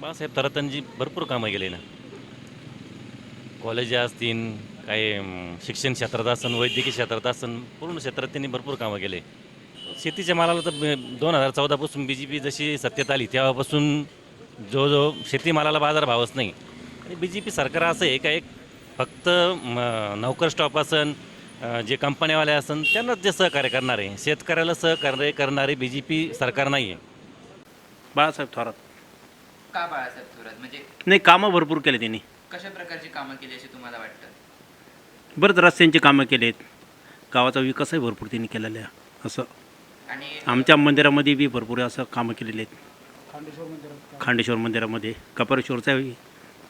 बाळासाहेब थरातांची भरपूर कामं केली ना. कॉलेज असतील काही शिक्षण क्षेत्रात असन वैद्यकीय क्षेत्रात असन पूर्ण क्षेत्रात त्यांनी भरपूर कामं केले. शेतीच्या मालाला तर दोन हजार चौदापासून बी जे पी जशी सत्तेत आली तेव्हापासून जो जो शेतीमालाला बाजारभावच नाही. आणि बी जे पी सरकार असं आहे का एक फक्त नौकर स्टॉप असन जे कंपन्यावाले असन त्यांनाच जे सहकार्य करणार आहे शेतकऱ्याला सहकार्य करणारे बी जे पी सरकार नाही आहे बाळासाहेब थोरात. का बाळासाहेब थोरात? म्हणजे नाही कामं भरपूर केले त्यांनी. कशा प्रकारची कामं केली अशी तुम्हाला वाटतं? बरेच रस्त्यांची कामं केलेत. गावाचा विकासही भरपूर त्यांनी केलेला आहे असं. आणि आमच्या मंदिरामध्ये बी भरपूर असं कामं केलेली आहेत. खांडेश्वर मंदिरामध्ये. कपारेश्वरचाही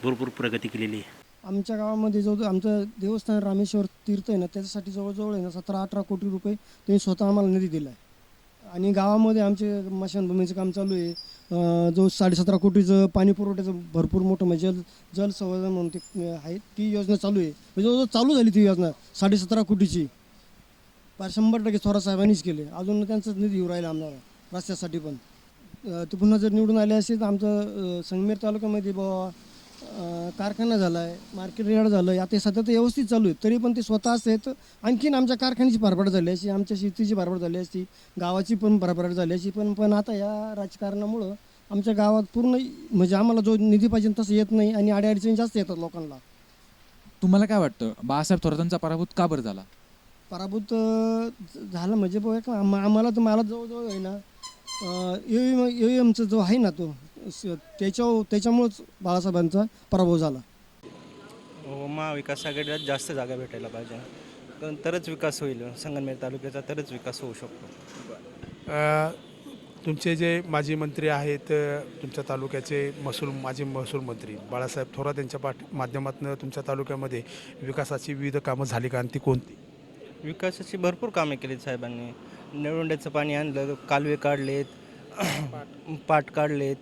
भरपूर प्रगती केलेली आहे. आमच्या गावामध्ये जो आमचं देवस्थान रामेश्वर तीर्थ आहे ना त्याच्यासाठी जवळजवळ आहे ना सतरा अठरा कोटी रुपये त्यांनी स्वतः आम्हाला निधी दिला आहे आणि गावामध्ये आमचे मशानभूमीचं काम चालू आहे. जो साडेसतरा कोटीचं पाणी पुरवठ्याचं भरपूर मोठं म्हणजे जल जल संवर्धन म्हणून ते आहे. ती योजना चालू आहे. म्हणजे जवळजवळ चालू झाली ती योजना साडेसतरा कोटीची. पार शंभर टक्के थोरा साहेबांनीच केले. अजून त्यांचाच निधी येऊ राहिला आम्हाला रस्त्यासाठी पण. ते पुन्हा जर निवडून आले असेल तर आमचं संगमेर तालुक्यामध्ये बाबा कारखाना झाला आहे मार्केट यार्ड झालं आता हे सतत व्यवस्थित चालू आहे तरी पण ते स्वतः असते तर आणखीन आमच्या कारखान्याची भरभराट झाली असती आमच्या शेतीची भरभराट झाली असती गावाची पण भरभराट झाली असती पण पण आता या राजकारणामुळं आमच्या गावात पूर्ण म्हणजे आम्हाला जो निधी पाहिजे तसं येत नाही आणि अडीअडचणी जास्त येतात लोकांना. तुम्हाला काय वाटतं? बाळासाहेब थोरातांचा पराभूत का बरं झाला? पराभूत झालं म्हणजे आम्हाला तर मला जवळजवळ आहे ना यू एमचा जो आहे ना तो त्याच्या त्याच्यामुळंच बाळासाहेबांचा पराभव झाला. व महाविकास आघाडीला जास्त जागा भेटायला पाहिजे. तर- तरच विकास होईल. संगमनेर तालुक्याचा तरच विकास होऊ शकतो. तुमचे जे माजी मंत्री आहेत तुमच्या तालुक्याचे महसूल माजी महसूल मंत्री बाळासाहेब थोरात यांच्या पाठ माध्यमातून तुमच्या तालुक्यामध्ये विकासाची विविध कामं झाली का आणि ती कोणती? विकासाची भरपूर कामे केलीत साहेबांनी. निळवंड्याचं पाणी आणलं कालवे काढलेत पाट काढलेत.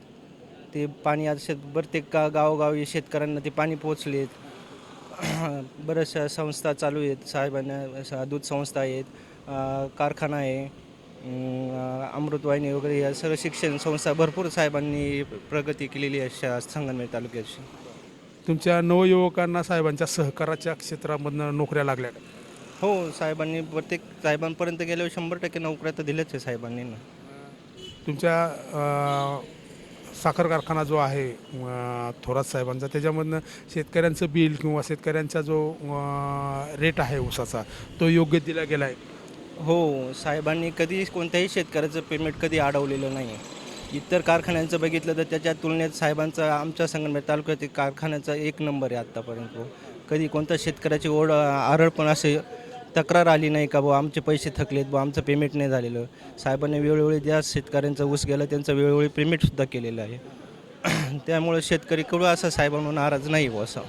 ते पाणी आज शेत प्रत्येक गा गावोगावी शेतकऱ्यांना ते पाणी पोचलेत बऱ्याचशा संस्था चालू आहेत. साहेबांना दूध संस्था आहेत. कारखाना आहे. अमृतवाहिनी वगैरे या सगळं शिक्षण संस्था भरपूर साहेबांनी प्रगती केलेली आहे संगमनेर तालुक्याची. तुमच्या नवयुवकांना साहेबांच्या सहकाराच्या क्षेत्रामधनं नोकऱ्या लागल्या का? हो साहेबांनी प्रत्येक साहेबांपर्यंत गेल्यावर शंभर टक्के नोकऱ्या तर दिल्याच आहे साहेबांनी ना. तुमच्या साखर कारखाना जो आहे थोरात साहेबांचा त्याच्यामधनं शेतकऱ्यांचं बिल किंवा शेतकऱ्यांचा जो रेट आहे ऊसाचा तो योग्य दिला गेला आहे हो साहेबांनी कधी कोणत्याही शेतकऱ्याचं पेमेंट कधी अडवलेलं नाही इतर कारखान्यांचं बघितलं तर त्याच्या तुलनेत साहेबांचा आमच्या संगमनेर तालुक्यातील कारखान्याचा एक नंबर आहे आत्तापर्यंत कधी कोणत्या शेतकऱ्याची ओढ आरळ पण असे तक्रार आली नाही का बुवा? आमचे पैसे थकलेत बुवा आमचं पेमेंट नाही झालेलं. साहेबांनी वेळोवेळी ज्या शेतकऱ्यांचा ऊस गेला त्यांचं वेळोवेळी पेमेंटसुद्धा केलेलं आहे. त्यामुळे शेतकरी कडू असा साहेबांना नाराज नाही हो असं.